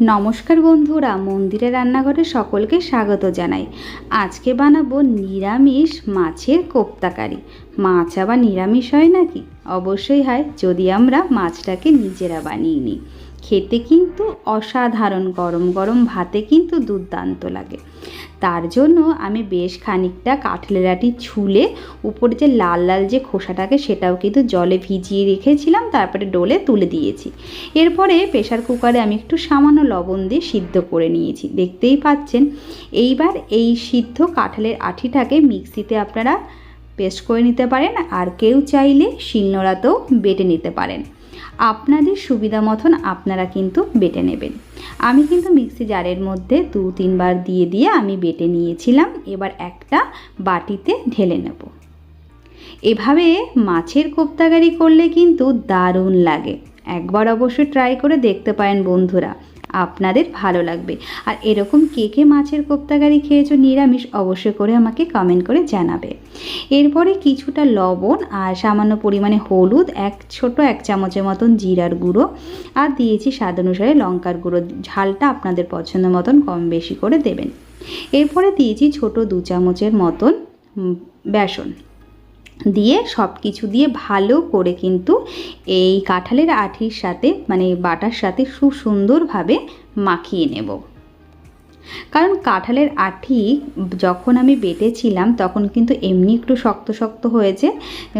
নমস্কার বন্ধুরা মন্দিরে রান্নাঘরে সকলকে স্বাগত জানাই। আজকে বানাবো নিরামিষ মাছের কোপ্তাকারি। মাছ আবার নিরামিষ হয় নাকি? অবশ্যই হয়, যদি আমরা মাছটাকে নিজেরা বানিয়ে নিই। খেতে কিন্তু অসাধারণ গরম গরম ভাতে কিন্তু দুর্দান্ত লাগে। তার জন্য আমি বেশ খানিকটা কাঠলের আটি ছুলে উপরে যে লাল লাল যে খোসাটাকে সেটাও কিন্তু জলে ভিজিয়ে রেখেছিলাম, তারপরে ডোলে তুলে দিয়েছি। এরপরে প্রেশার কুকারে আমি একটু সামান্য লবণ দিয়ে সিদ্ধ করে নিয়েছি। দেখতেই পাচ্ছেন, এইবার এই সিদ্ধ কাঁঠালের আঠিটাকে মিক্সিতে আপনারা পেস্ট করে নিতে পারেন, আর কেউ চাইলে শিলনোড়াতেও বেটে নিতে পারেন। আপনাদের সুবিধা মতন আপনারা কিন্তু বেটে নেবেন। আমি কিন্তু মিক্সি জারের মধ্যে দু তিনবার দিয়ে দিয়ে আমি বেটে নিয়েছিলাম। এবার একটা বাটিতে ঢেলে নেব। এভাবে মাছের কোপ্তাগারি করলে কিন্তু দারুণ লাগে। একবার অবশ্যই ট্রাই করে দেখতে পারেন বন্ধুরা। আপনাদের ভালো লাগবে। আর এরকম কে কে মাছের কোপ্তাগারি খেয়েছো নিরামিষ অবশ্যই করে আমাকে কমেন্ট করে জানাবে। এরপরে কিছুটা লবণ আর সামান্য পরিমাণে হলুদ, এক ছোট এক চামচের মতন জিরার গুঁড়ো আর দিয়েছি স্বাদ অনুসারে লঙ্কার গুঁড়ো। ঝালটা আপনাদের পছন্দ মতন কম বেশি করে দেবেন। এরপরে দিয়েছি ছোট দু চামচের মতন বেসন। দিয়ে সব কিছু দিয়ে ভালো করে কিন্তু এই কাঁঠালের আঠির সাথে মানে বাটার সাথে খুব সুন্দরভাবে মাখিয়ে নেব। কারণ কাঁঠালের আঠি যখন আমি বেটেছিলাম, তখন কিন্তু এমনি একটু শক্ত শক্ত হয়েছে।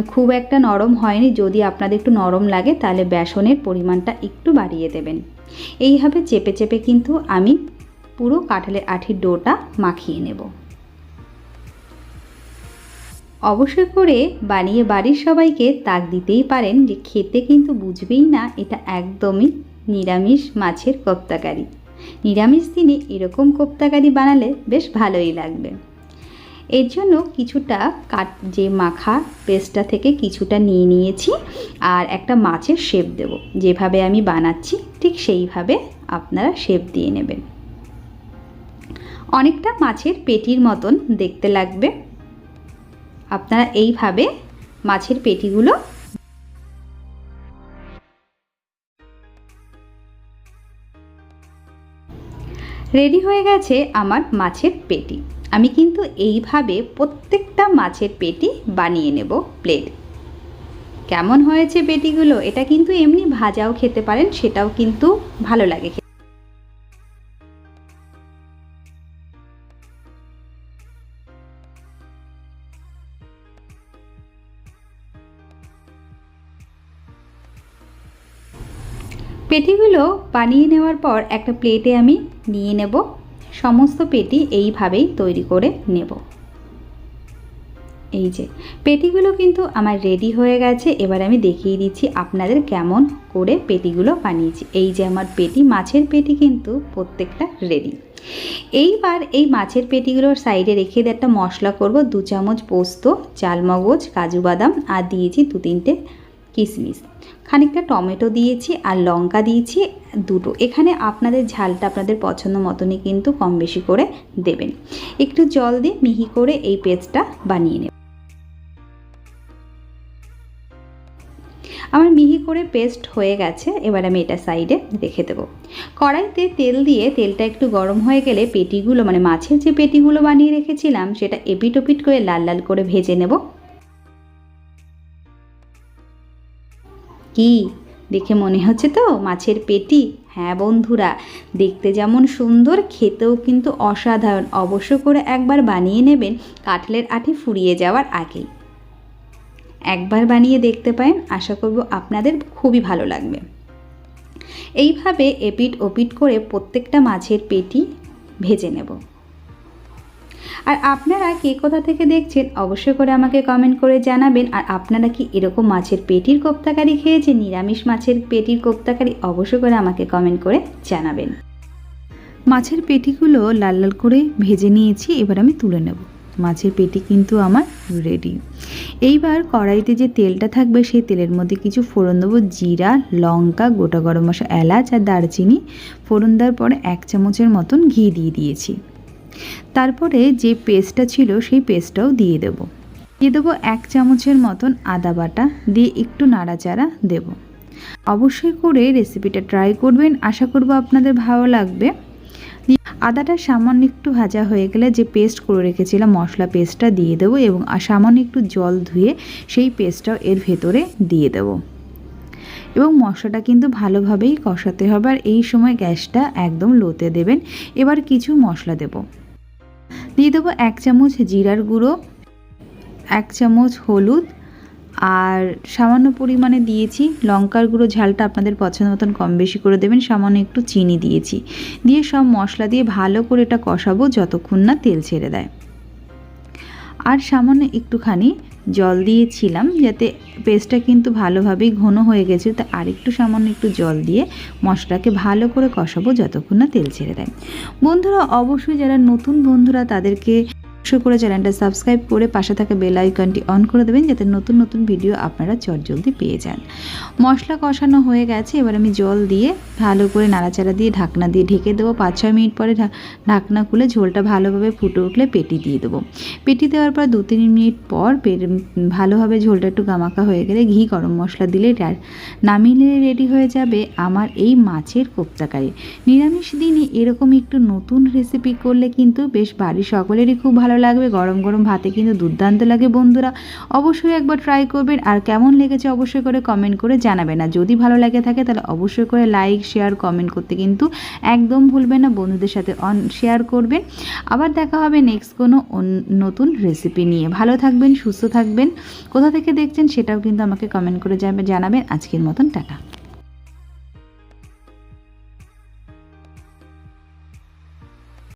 খুব একটা নরম হয়নি, যদি আপনাদের একটু নরম লাগে, তাহলে বেসনের পরিমাণটা একটু বাড়িয়ে দেবেন। এইভাবে চেপে চেপে কিন্তু আমি পুরো কাঁঠালের আঠির ডোটা মাখিয়ে নেব। অবশ্যই করে বানিয়ে বাড়ির সবাইকে তাক দিতেই পারেন যে খেতে কিন্তু বুঝবেই না, এটা একদমই নিরামিষ মাছের কোপ্তাকারি। নিরামিষ দিনে এরকম কোপ্তাকারি বানালে বেশ ভালোই লাগবে। এর জন্য কিছুটা কাট যে মাখা পেস্টটা থেকে কিছুটা নিয়ে নিয়েছি আর একটা মাছের শেপ দেব। যেভাবে আমি বানাচ্ছি ঠিক সেইভাবে আপনারা শেপ দিয়ে নেবেন। অনেকটা মাছের পেটির মতন দেখতে লাগবে। আপনারা এইভাবে মাছের পেটিগুলো রেডি হয়ে গেছে আমার মাছের পেটি। আমি কিন্তু এইভাবে প্রত্যেকটা মাছের পেটি বানিয়ে নেব প্লেট। কেমন হয়েছে পেটিগুলো? এটা কিন্তু এমনি ভাজাও খেতে পারেন, সেটাও কিন্তু ভালো লাগে পেটিগুলো বানিয়ে নেওয়ার পর একটা প্লেটে আমি নিয়ে নেব। সমস্ত পেটি এইভাবেই তৈরি করে নেব। এই যে, পেটিগুলো কিন্তু আমার রেডি হয়ে গেছে। এবার আমি দেখিয়ে দিচ্ছি আপনাদের কেমন করে পেটিগুলো বানিয়েছি। এই যে আমার পেটি, মাছের পেটি কিন্তু প্রত্যেকটা রেডি এইবার এই মাছের পেটিগুলোর সাইডে রেখে দিয়ে একটা মশলা করব। দু চামচ পোস্ত, চালমগজ, কাজু বাদাম, আর দিয়েছি দু তিনটে কিশমিশ খানিকটা টমেটো দিয়েছি আর লঙ্কা দিয়েছি, দুটো। এখানে আপনাদের ঝালটা আপনাদের পছন্দ মতনই কিন্তু কম বেশি করে দেবেন। একটু জল দিয়ে মিহি করে এই পেস্টটা বানিয়ে নেব। আমার মিহি করে পেস্ট হয়ে গেছে, এবার আমি এটা সাইডে রেখে দেবো। কড়াইতে তেল দিয়ে তেলটা একটু গরম হয়ে গেলে পেটিগুলো মানে মাছের যে পেটিগুলো বানিয়ে রেখেছিলাম, সেটা এপিট ওপিট করে লাল লাল করে ভেজে নেব। কি? দেখে মনে হচ্ছে তো মাছের পেটি? হ্যাঁ বন্ধুরা, দেখতে যেমন সুন্দর, খেতেও কিন্তু অসাধারণ। অবশ্য করে একবার বানিয়ে নেবেন, কাঠলের আঠি ফুরিয়ে যাওয়ার আগেই। একবার বানিয়ে দেখতে পারেন, আশা করব আপনাদের খুবই ভালো লাগবে। এইভাবে এপিট ওপিট করে প্রত্যেকটা মাছের পেটি ভেজে নেব। আর আপনারা কে কোথা থেকে দেখছেন, অবশ্যই করে আমাকে কমেন্ট করে জানাবেন। আর আপনারা কি এরকম মাছের পেটির কোপ্তাকারি খেয়েছেন, নিরামিষ মাছের পেটির কোপ্তাকারি, অবশ্যই করে আমাকে কমেন্ট করে জানাবেন। মাছের পেটিগুলো লাল লাল করে ভেজে নিয়েছি, এবার আমি তুলে নেব। মাছের পেটি কিন্তু আমার রেডি এইবার কড়াইতে যে তেলটা থাকবে, সেই তেলের মধ্যে কিছু ফোড়ন দেবো, জিরা, লঙ্কা, গোটা গরম মশলা, এলাচ আর দারচিনি। ফোড়ন দেওয়ার পরে এক চামচের মতন ঘি দিয়ে দিয়েছি। তারপরে যে পেস্টটা ছিল সেই পেস্টটাও দিয়ে দেবো। দিয়ে দেবো এক চামচের মতন আদা বাটা, দিয়ে একটু নাড়াচাড়া দেবো। অবশ্যই করে রেসিপিটা ট্রাই করবেন, আশা করব আপনাদের ভালো লাগবে। আদাটা সামান্য একটু ভাজা হয়ে গেলে যে পেস্ট করে রেখেছিলাম, মশলা পেস্টটা দিয়ে দেবো এবং সামান্য একটু জল ধুয়ে সেই পেস্টটাও এর ভেতরে দিয়ে দেবো। এবং মশলাটা কিন্তু ভালোভাবেই কষাতে হবে, আর এই সময় গ্যাসটা একদম লোতে দেবেন। এবার কিছু মশলা দেব। দিয়ে দেবো এক চামচ জিরার গুঁড়ো, এক চামচ হলুদ, আর সামান্য পরিমাণে দিয়েছি লঙ্কার গুঁড়ো, ঝালটা আপনাদের পছন্দ মতন কম বেশি করে দেবেন, সামান্য একটু চিনি দিয়েছি। দিয়ে সব মশলা দিয়ে ভালো করে এটা কষাবো যতক্ষণ না তেল ছেড়ে দেয়। আর সামান্য একটুখানি জল দিয়েছিলাম যাতে পেস্টটা কিন্তু ভালোভাবেই ঘন হয়ে গেছে। তা আরেকটু সামান্য একটু জল দিয়ে মশলাকে ভালো করে কষাবো যতক্ষণ না তেল ছেড়ে দেয়। বন্ধুরা, অবশ্যই যারা নতুন বন্ধুরা তাদেরকে অবশ্যই করে চ্যানেলটা সাবস্ক্রাইব করে পাশে থাকা বেল আইকনটি অন করে দেবেন যাতে নতুন নতুন ভিডিও আপনারা চটজলদি পেয়ে যান। মশলা কষানো হয়ে গেছে, এবার আমি জল দিয়ে ভালো করে নাড়াচাড়া দিয়ে ঢাকনা দিয়ে ঢেকে দেবো। পাঁচ ছয় মিনিট পরে ঢাকনা খুলে ঝোলটা ভালোভাবে ফুটে উঠলে পেটি দিয়ে দেবো। পেটি দেওয়ার পর দু তিন মিনিট পর ভালোভাবে ঝোলটা একটু গামাকা হয়ে গেলে ঘি, গরম মশলা দিলে নামিয়ে রেডি হয়ে যাবে আমার এই মাছের কোপ্তাকারি নিরামিষ দিনে এরকম একটু নতুন রেসিপি করলে কিন্তু বেশ বাড়ির সকলেরই খুব ভালো লাগবে, গরম গরম ভাতে কিন্তু দুর্দান্ত লাগে বন্ধুরা। অবশ্যই একবার ট্রাই করবেন, আর কেমন লেগেছে অবশ্যই করে কমেন্ট করে জানাবেন। আর যদি ভালো লাগে থাকে, তাহলে অবশ্যই করে লাইক শেয়ার কমেন্ট করতে কিন্তু একদম ভুলবেন না, বন্ধুদের সাথে অন শেয়ার করবেন। আবার দেখা হবে নেক্সট কোনো নতুন রেসিপি নিয়ে। ভালো থাকবেন, সুস্থ থাকবেন। কোথা থেকে দেখছেন সেটাও কিন্তু আমাকে কমেন্ট করে জানাবেন। আজকের মতন, টাটা।